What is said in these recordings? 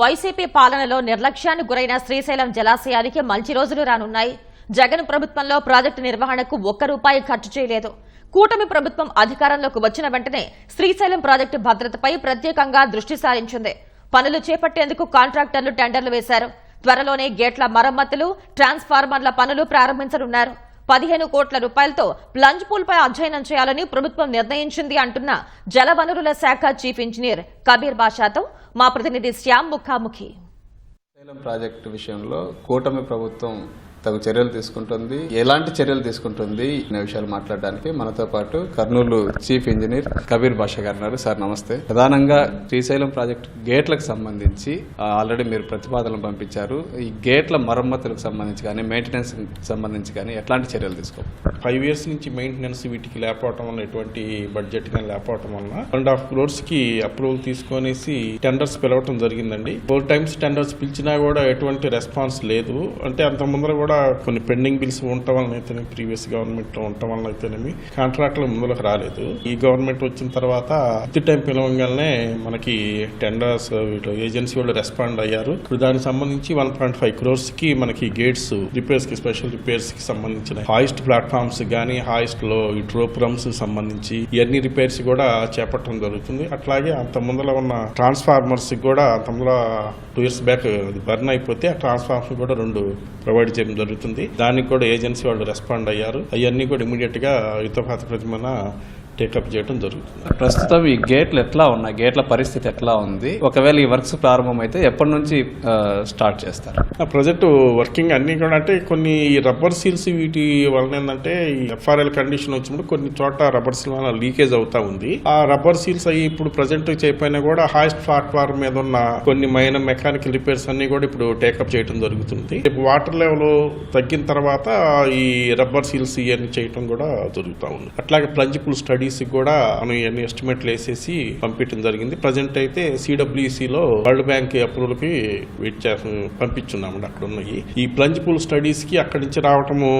YCP పాలనలో నిర్లక్ష్యానికి గురైన శ్రీశైలం జలాశయానికి మంచి రోజులు రానున్నాయి. జగన్ ప్రభుత్వంలో ప్రాజెక్టు నిర్వహణకు ఒక్క రూపాయి ఖర్చు చేయలేదు. కూటమి ప్రభుత్వం అధికారంలోకి వచ్చిన వెంటనే శ్రీశైలం ప్రాజెక్టు భద్రతపై ప్రత్యేకంగా దృష్టి సారించింది. పనులు చేపట్టేందుకు కాంట్రాక్టర్లు టెండర్లు వేశారు. త్వరలోనే గేట్ల మరమ్మతులు ట్రాన్స్ఫార్మర్ల పనులు ప్రారంభించనున్నారు. పదిహేను కోట్ల రూపాయలతో ప్లంజ్ పూల్పై అధ్యయనం చేయాలని ప్రభుత్వం నిర్ణయించింది అంటున్న జలవనరుల శాఖ చీఫ్ ఇంజనీర్ కబీర్ బాషాతో మా ప్రతినిధి శ్యామ్ ముఖాముఖి. ప్రాజెక్టు విషయంలో కూటమి ప్రభుత్వం తగు చర్యలు తీసుకుంటుంది. ఎలాంటి చర్యలు తీసుకుంటుంది అనే విషయాలు మాట్లాడడానికి మనతో పాటు కర్నూలు చీఫ్ ఇంజనీర్ కబీర్ బాషా గారు ఉన్నారు. సార్ నమస్తే. ప్రధానంగా శ్రీశైలం ప్రాజెక్టు గేట్లకు సంబంధించి ఆ, ఆల్రెడీ మీరు ప్రతిపాదనలు పంపించారు. ఈ గేట్ల మరమ్మతులకు సంబంధించి కానీ మెయింటెనెన్స్ సంబంధించి కానీ ఎట్లాంటి చర్యలు తీసుకోవాలి? ఫైవ్ ఇయర్స్ నుంచి మెయింటెనెన్స్ వీటికి లేకపోవటం వల్ల ఎటువంటి బడ్జెట్ కానీ లేకపోవటం వల్ల వన్ అండ్ హాఫ్ క్రోర్స్కి అప్రూవల్ తీసుకొనేసి టెండర్స్ పిలవటం జరిగిందండి. ఫోర్ టైమ్స్ టెండర్స్ పిలిచినా కూడా ఎటువంటి రెస్పాన్స్ లేదు. అంటే అంత ముందర కూడా కూడా కొన్ని పెండింగ్ బిల్స్ ఉండటం వలన అయితేనే ప్రీవియస్ గవర్నమెంట్లో ఉండటం వలన అయితేనేమి కాంట్రాక్ట్లు ముందులకు రాలేదు. ఈ గవర్నమెంట్ వచ్చిన తర్వాత ఇది టైం పిలవగానే మనకి టెండర్స్ ఏజెన్సీ వాళ్ళు రెస్పాండ్ అయ్యారు. ఇప్పుడు దానికి సంబంధించి వన్ పాయింట్ ఫైవ్ క్రోర్స్కి మనకి గేట్స్ రిపేర్స్కి స్పెషల్ రిపేర్స్కి సంబంధించిన హాయిస్ట్ ప్లాట్ఫామ్స్ కానీ హాయిస్ట్లో ఈ ట్రోప్రమ్స్ సంబంధించి ఇవన్నీ రిపేర్స్ కూడా చేపట్టడం జరుగుతుంది. అట్లాగే అంత ముందర ఉన్న ట్రాన్స్ఫార్మర్స్ కూడా అంత ముందర టూ ఇయర్స్ బ్యాక్ బర్న్ అయిపోతే ఆ ట్రాన్స్ఫార్మర్ కూడా రెండు ప్రొవైడ్ చేయడం జరుగుతుంది. దానికి కూడా ఏజెన్సీ వాళ్ళు రెస్పాండ్ అయ్యారు. అవన్నీ కూడా ఇమీడియట్గా యుద్ధపాత ప్రతిమన టేకప్ చేయడం జరుగుతుంది. ప్రస్తుతం ఈ గేట్లు ఎట్లా ఉన్నాయి? గేట్ల పరిస్థితి ఎట్లా ఉంది? ఒకవేళ ఈ వర్క్స్ ప్రారంభమైతే ఎప్పటి నుంచి స్టార్ట్ చేస్తారు? ఆ ప్రాజెక్ట్ వర్కింగ్ అన్ని కూడా అంటే కొన్ని రబ్బర్ సీల్స్ వీటి వలన ఏంటంటే ఈ ఎఫ్ఆర్ఎల్ కండిషన్ వచ్చినప్పుడు కొన్ని చోట రబ్బర్ సీల్ వల్ల లీకేజ్ అవుతా ఉంది. ఆ రబ్బర్ సీల్స్ అయ్యి ఇప్పుడు ప్రజెంట్ చేయకపోయినా కూడా హాయిస్ట్ ప్లాట్ఫామ్ మీద ఉన్న కొన్ని మైన మెకానికల్ రిపేర్స్ అన్ని కూడా ఇప్పుడు టేకప్ చేయడం జరుగుతుంది. వాటర్ లెవెల్ తగ్గిన తర్వాత ఈ రబ్బర్ సీల్స్ ఇవన్నీ చేయడం కూడా జరుగుతూ ఉంది. అట్లాగే ప్లంజిపుల్ స్టడీస్ కూడా మనం ఇవన్నీ ఎస్టిమేట్లు వేసేసి పంపించడం జరిగింది. ప్రజెంట్ అయితే సిడబ్ల్యూసి లో వరల్డ్ బ్యాంక్ అప్రూవల్కి వెయిట్ చేసి పంపించున్నామండి అక్కడ ఉన్నాయి ఈ ప్లంజ్ పూల్ స్టడీస్కి అక్కడి నుంచి రావటము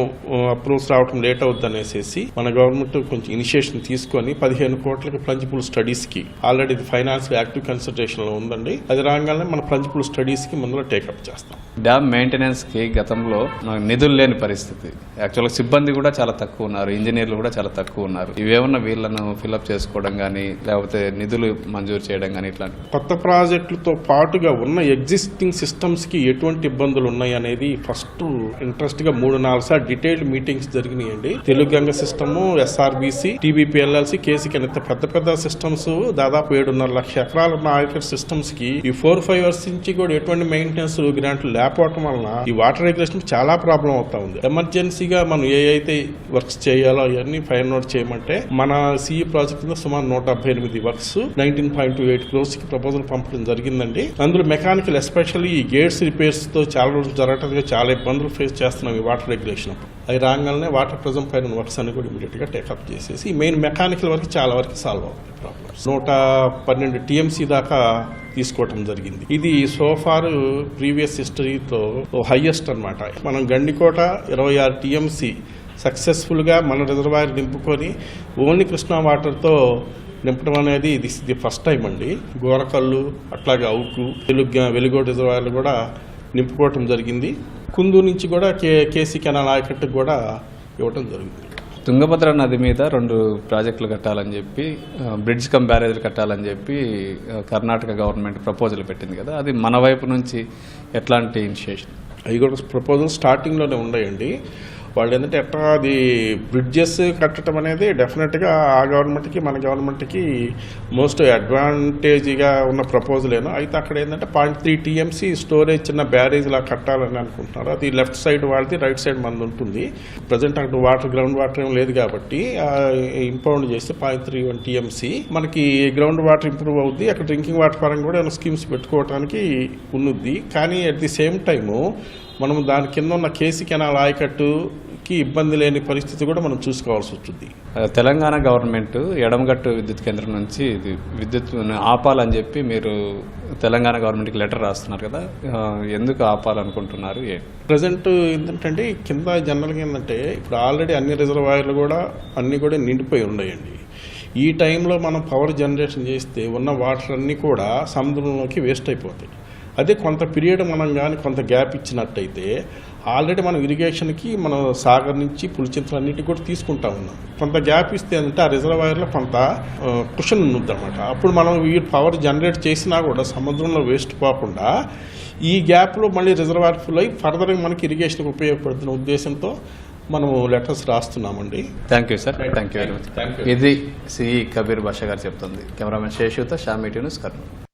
అప్రూవల్స్ రావటం లేట్ అవుద్ది అనేసి మన గవర్నమెంట్ కొంచెం ఇనిషియేషన్ తీసుకొని పదిహేను కోట్లకి ప్లంజ్ పూల్ స్టడీస్కి ఆల్రెడీ ఇది ఫైనాన్స్ యాక్టివ్ కన్సల్టేషన్లో ఉందండి. అది రాగానే మన ప్లంజ్ పూల్ స్టడీస్కి ముందులో టేకప్ చేస్తాం. డ్యామ్ మెయింటెనెన్స్కి గతంలో మనకు నిధులు లేని పరిస్థితి. యాక్చువల్గా సిబ్బంది కూడా చాలా తక్కువ ఉన్నారు ఇంజనీర్లు కూడా చాలా తక్కువ ఉన్నారు. ఇవేమన్నా వీళ్ళను ఫిల్అప్ చేసుకోవడం కానీ లేకపోతే నిధులు మంజూరు చేయడం కానీ ఇట్లాంటి కొత్త ప్రాజెక్టులతో పాటుగా ఉన్న ఎగ్జిస్టింగ్ సిస్టమ్స్కి ఎటువంటి ఇబ్బందులు ఉన్నాయి అనేది ఫస్ట్ ఇంట్రెస్ట్గా మూడు నాలుగు సార్లు detailed meetings జరిగినాయండి. Telugu Ganga system SRBC TBPLLC KC కింద పెద్ద పెద్ద సిస్టమ్స్ దాదాపు ఏడున్నర లక్ష ఎకరాలు ఉన్న ఆయిల్ సిస్టమ్స్కి ఈ ఫోర్ ఫైవ్ ఇయర్స్ నుంచి కూడా ఎటువంటి మెయింటెనెన్స్ గ్రాంట్లు లేకపోవటం వలన ఈ వాటర్ రెగ్యులేషన్ చాలా ప్రాబ్లం అవుతా ఉంది. ఎమర్జెన్సీగా మనం ఏ అయితే వర్క్స్ చేయాలో అవన్నీ ఫైన్ నోట్ చేయమంటే మన సిఈ ప్రాజెక్ట్ కింద సుమారు నూట డెబ్బై ఎనిమిది works nineteen point two eight క్రోర్స్కి proposal పంపడం జరిగిందండి. అందులో మెకానికల్ ఎస్పెషల్లీ ఈ గేట్స్ రిపేర్స్తో చాలా రోజులు జరగటంగా చాలా ఇబ్బందులు ఫేస్ చేస్తున్నాం ఈ వాటర్ రెగ్యులేషన్ అప్పుడు. అవి రాగానే వాటర్ ప్రెజం పైన వర్క్స్ అన్ని కూడా ఇమీడియట్గా టేకప్ చేసేసి మెయిన్ మెకానికల్ వరకు చాలా వరకు సాల్వ్ అవుతుంది ప్రాబ్లమ్స్ నూట పన్నెండు టీఎంసీ దాకా తీసుకోవటం జరిగింది. ఇది సోఫార్ ప్రీవియస్ హిస్టరీతో హైయెస్ట్ అన్నమాట. మనం గండికోట ఇరవై ఆరు టీఎంసీ సక్సెస్ఫుల్గా మన రిజర్వాయర్ నింపుకొని ఓన్లీ కృష్ణా వాటర్తో నింపడం అనేది ఇది ఇది ఫస్ట్ టైం అండి. గోరకల్లు అట్లాగే అవుకు వెలుగు వెలుగోడు రిజర్వాయర్లు కూడా నింపుకోవటం జరిగింది. కుందు నుంచి కూడా కే కేసీ కెనాల్ ఆయకట్టుకు కూడా ఇవ్వటం జరిగింది. తుంగభద్ర నది మీద రెండు ప్రాజెక్టులు కట్టాలని చెప్పి బ్రిడ్జ్ కమ్ బ్యారేజ్లు కట్టాలని చెప్పి కర్ణాటక గవర్నమెంట్ ప్రపోజల్ పెట్టింది కదా. అది మన వైపు నుంచి ఎట్లాంటి ఇనిషియేషన్ అవి కూడా ప్రపోజల్ స్టార్టింగ్లోనే ఉన్నాయండి. వాళ్ళు ఏంటంటే ఎట్లా అది బ్రిడ్జెస్ కట్టడం అనేది డెఫినెట్గా ఆ గవర్నమెంట్కి మన గవర్నమెంట్కి మోస్ట్ అడ్వాంటేజ్గా ఉన్న ప్రపోజలేను అయితే అక్కడ ఏంటంటే పాయింట్ త్రీ టీఎంసీ స్టోరేజ్ చిన్న బ్యారేజ్ లా కట్టాలని అనుకుంటున్నారు. అది లెఫ్ట్ సైడ్ వాళ్ళది రైట్ సైడ్ మంది ఉంటుంది. ప్రజెంట్ అక్కడ వాటర్ గ్రౌండ్ వాటర్ ఏం లేదు కాబట్టి ఇంపౌండ్ చేస్తే పాయింట్ త్రీ వన్ టీఎంసీ మనకి గ్రౌండ్ వాటర్ ఇంప్రూవ్ అవుద్ది అక్కడ డ్రింకింగ్ వాటర్ పరంగా కూడా ఏమైనా స్కీమ్స్ పెట్టుకోవడానికి ఉన్నది కానీ అట్ ది సేమ్ టైము మనం దాని కింద ఉన్న కేసీ కెనాల్ ఆయకట్టుకి ఇబ్బంది లేని పరిస్థితి కూడా మనం చూసుకోవాల్సి ఆ, తెలంగాణ గవర్నమెంట్ ఎడమగట్టు విద్యుత్ కేంద్రం నుంచి ఇది విద్యుత్ ఆపాలని చెప్పి మీరు తెలంగాణ గవర్నమెంట్కి లెటర్ రాస్తున్నారు కదా ఎందుకు ఆపాలనుకుంటున్నారు ఏ? ప్రజెంట్ ఏంటంటే కింద జనరల్గా ఏంటంటే ఇప్పుడు ఆల్రెడీ అన్ని రిజర్వాయర్లు కూడా అన్ని కూడా నిండిపోయి ఉన్నాయండి. ఈ టైంలో మనం పవర్ జనరేషన్ చేస్తే ఉన్న వాటర్ అన్నీ కూడా సముద్రంలోకి వేస్ట్ అయిపోతాయి. అదే కొంత పీరియడ్ మనం కానీ కొంత గ్యాప్ ఇచ్చినట్టయితే ఆల్రెడీ మనం ఇరిగేషన్కి మనం సాగర్ నుంచి పులిచింతలు అన్నిటికి కూడా తీసుకుంటా ఉన్నాం. కొంత గ్యాప్ ఇస్తే అంటే ఆ రిజర్వాయర్లో కొంత కుషన్ అనమాట అప్పుడు మనం ఈ పవర్ జనరేట్ చేసినా కూడా సముద్రంలో వేస్ట్ పోకుండా ఈ గ్యాప్లో మళ్ళీ రిజర్వాయర్ ఫుల్ అయ్యి ఫర్దర్గా మనకి ఇరిగేషన్కి ఉపయోగపడుతున్న ఉద్దేశంతో మనము letters రాస్తున్నామండి. Thank you sir thank you very much. ఇది సిఈ కబీర్ భాష గారు చెప్తుంది. కెమెరామెన్ శేషుతో షామీటీ న్యూస్ కర్నూలు.